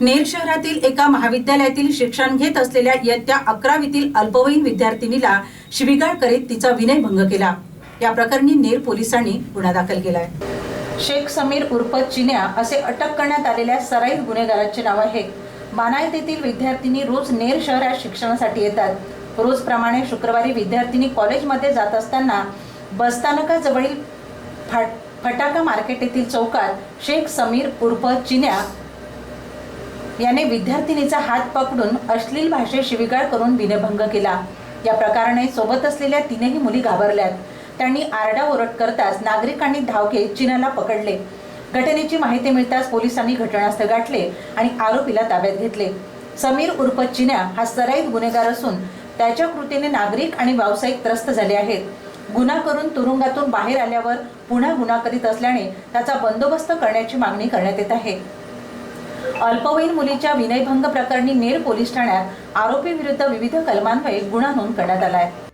नेर शहरातील एका महाविद्यालयातील शिक्षण घेत असलेल्या इयत्ता अकरावीतील अल्पवयीन विद्यार्थिनीला शिवीगाळ करीत तिचा विनयभंग केला. या प्रकरणी नेर पोलिसांनी गुन्हा दाखल केलाय. शेख समीर उर्फ चिन्या असे अटक करण्यात आलेल्या सराईत गुन्हेगाराचे नाव आहे. बानायत येथील विद्यार्थिनी रोज नेर शहरात शिक्षणासाठी येतात. रोजप्रमाणे शुक्रवारी विद्यार्थिनी कॉलेजमध्ये जात असताना बसस्थानकाजवळील फाट फटाका मार्केट येथील चौकात शेख समीर उर्फ चिन्या याने विद्यार्थिनीचा हात पकडून अश्लील भाषेत शिवीगाळ करून विनयभंग केला. या प्रकाराने सोबत असलेल्या तीनही मुली घाबरल्यात. त्यांनी आरडाओरड करताच नागरिकांनी धाव घेत चिन्याला पकडले. घटनेची माहिती मिळताच पोलिसांनी घटनास्थळ गाठले आणि आरोपीला ताब्यात घेतले. समीर उर्फ चिन्या हा सराईत गुन्हेगार असून त्याच्या कृतीने नागरिक आणि व्यावसायिक त्रस्त झाले आहेत. गुन्हा करून तुरुंगातून बाहेर आल्यावर पुन्हा गुन्हा करीत असल्याने त्याचा बंदोबस्त करण्याची मागणी करण्यात येत आहे. अल्पवयीन मुलीच्या विनयभंग प्रकरणी नेर पोलीस ठाण्यात आरोपी विरुद्ध विविध कलमान्वये गुन्हा नोंद करण्यात आला आहे